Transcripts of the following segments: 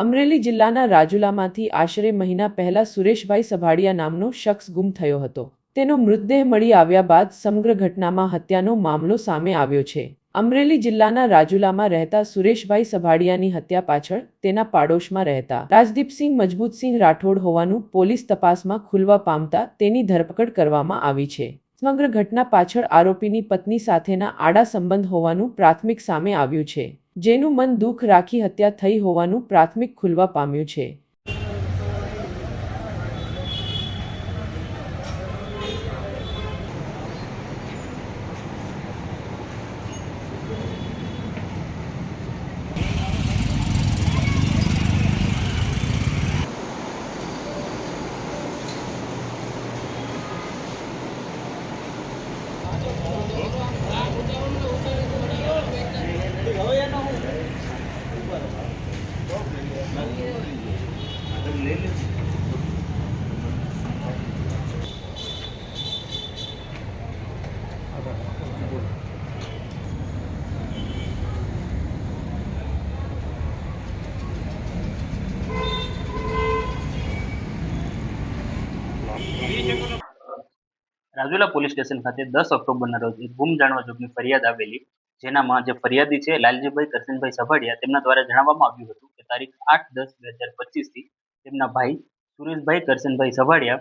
અમરેલી જિલ્લાના રાજુલામાંથી આશરે મહિના પહેલા સુરેશભાઈ સભાડિયા નામનો શખ્સ ગુમ થયો હતો. તેનો મૃતદેહ મળી આવ્યા બાદ સમગ્ર ઘટનામાં હત્યાનો મામલો સામે આવ્યો છે. અમરેલી જિલ્લાના રાજુલામાં રહેતા સુરેશભાઈ સભાડિયાની હત્યા પાછળ તેના પાડોશમાં રહેતા રાજદીપસિંહ મજબૂતસિંહ રાઠોડ હોવાનું પોલીસ તપાસમાં ખુલવા પામતા તેની ધરપકડ કરવામાં આવી છે. સમગ્ર ઘટના પાછળ આરોપીની પત્ની સાથેના આડા સંબંધ હોવાનું પ્રાથમિક સામે આવ્યું છે. જેનું મન દુઃખ રાખી હત્યા થઈ હોવાનું પ્રાથમિક ખુલવા પામ્યું છે. રાજુલા પોલીસ સ્ટેશન ખાતે દસ ઓક્ટોબરના રોજ એક ગુમ જાણવા જોગની ફરિયાદ આવેલી જેનામાં જે ફરિયાદી છે, લાલજીભાઈ કરશનભાઈ સભાડિયા, તેમના દ્વારા જણાવવામાં આવ્યું હતું કે તારીખ આઠ દસ બે હજાર પચીસથી તેમના ભાઈ સુરેશભાઈ કરશનભાઈ સભાડિયા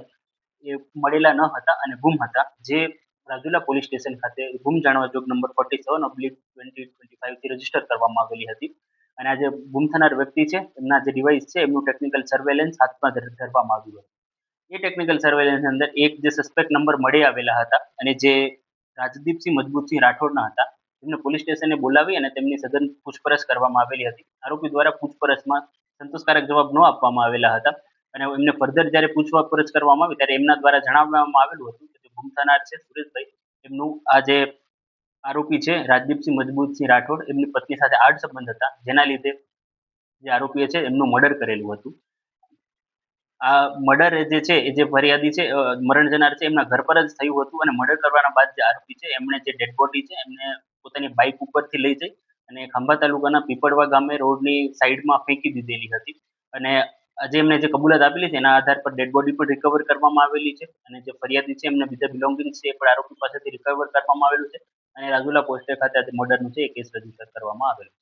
એ મળેલા ન હતા અને ગુમ હતા. જે રાજુલા પોલીસ સ્ટેશન ખાતે ગુમ જાણવા જોગ number forty seven oblique twenty twenty ફાઇવથી register કરવામાં આવેલી હતી. અને આ જે ગુમ થનાર વ્યક્તિ છે, એમના જે ડિવાઇસ છે, એમનું ટેકનિકલ સર્વેલન્સ હાથમાં ધરવામાં આવ્યું હતું. એ ટેકનિકલ સર્વેલન્સ અંદર એક જે સસ્પેક્ટ નંબર મળી આવેલા હતા અને જે રાજદીપસિંહ મજબૂતસિંહ રાઠોડના હતા તેમને પોલીસ સ્ટેશને બોલાવી અને તેમની સઘન પૂછપરછ કરવામાં આવેલી હતી. આરોપી દ્વારા પૂછપરછમાં સંતોષકારક જવાબ ન આપવામાં આવેલા હતા અને એમને ફર્ધર જ્યારે પૂછપરછ કરવામાં આવી ત્યારે એમના દ્વારા જણાવવામાં આવેલું હતું કે ગુમ થનાર છે સુરેશભાઈ, એમનું આ જે આરોપી છે રાજદીપસિંહ મજબૂતસિંહ રાઠોડ, એમની પત્ની સાથે આડ સંબંધ હતા. જેના લીધે જે આરોપીએ છે એમનું મર્ડર કરેલું હતું. આ મર્ડર જે છે, એ જે ફરિયાદી છે મરણ જનાર છે, એમના ઘર પર જ થયું હતું અને મર્ડર કરવાના બાદ જે આરોપી છે, એમણે જે ડેડ બોડી છે, એમને પોતાની બાઇક ઉપરથી લઈ જઈ અને ખંભા તાલુકાના પીપળવા ગામે રોડની સાઈડમાં ફેંકી દીધેલી હતી. અને આજે એમને જે કબૂલાત આપેલી છે, એના આધાર પર ડેડ બોડી પણ રિકવર કરવામાં આવેલી છે અને જે ફરિયાદી છે, એમને બીજા બિલોંગિંગ છે એ પણ આરોપી પાસેથી રિકવર કરવામાં આવેલું છે. અને રાજુલા પોસ્ટે ખાતે આજે મર્ડરનું છે, એ કેસ રજિસ્ટર કરવામાં આવેલું છે.